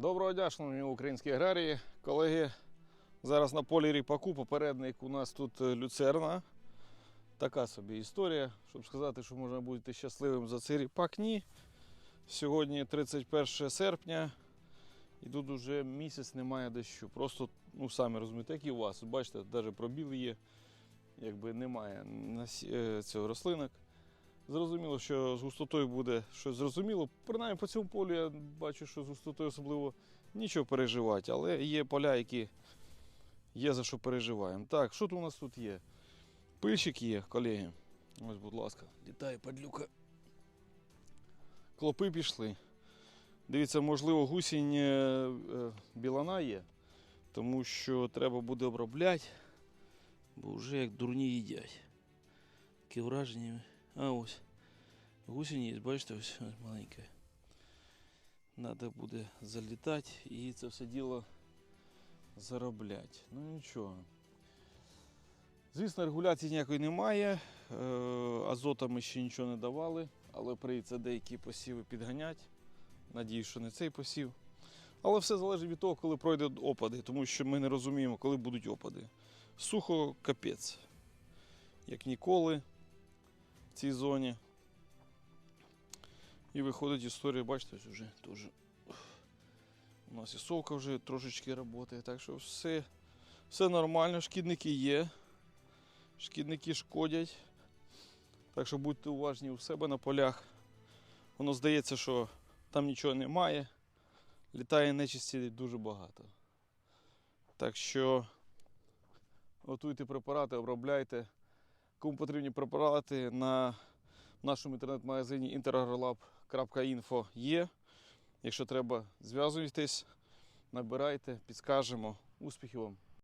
Доброго дня, шановні українські аграрії. Колеги, зараз на полі ріпаку попередник у нас тут е, люцерна. Така собі історія, щоб сказати, що можна бути щасливим за цей ріпак. Ні. Сьогодні 31 серпня, і тут уже місяць немає дощу. Просто, ну самі розумієте, як і у вас. Бачите, навіть пробіл є, якби немає е, цього рослинок. Зрозуміло, що з густотою буде щось зрозуміло. Принаймні по цьому полю я бачу, що з густотою особливо нічого переживати, але є поля, які є за що переживаємо. Так, що тут у нас тут є? Пильщик є, колеги. Ось, будь ласка, літає падлюка. Клопи пішли. Дивіться, можливо, гусінь е, е, білана є, тому що треба буде обробляти, бо вже як дурні їдять. Таке враження. А ось. Гусінь є, бачите, ось, маленька. Треба буде залітати і це все діло заробляти. Ну нічого. Звісно, регуляції ніякої немає. Е, Азота ми ще нічого не давали, але прийдеться деякі посіви підганяти. Надіюсь, що не цей посів. Але все залежить від того, коли пройдуть опади, тому що ми не розуміємо, коли будуть опади. Сухо капець. Як ніколи в цій зоні. І виходить історія, бачите, вже теж. У нас і совка вже трошечки працює, так що все, все нормально, шкідники є. Шкідники шкодять. Так що будьте уважні у себе на полях. Воно здається, що там нічого немає. Літає нечисті дуже багато. Так що готуйте препарати, обробляйте. Кому потрібні препарати на нашому інтернет-магазині interagrolab.info є. Якщо треба, зв'язуйтесь, набирайте, підскажемо. Успіхів вам!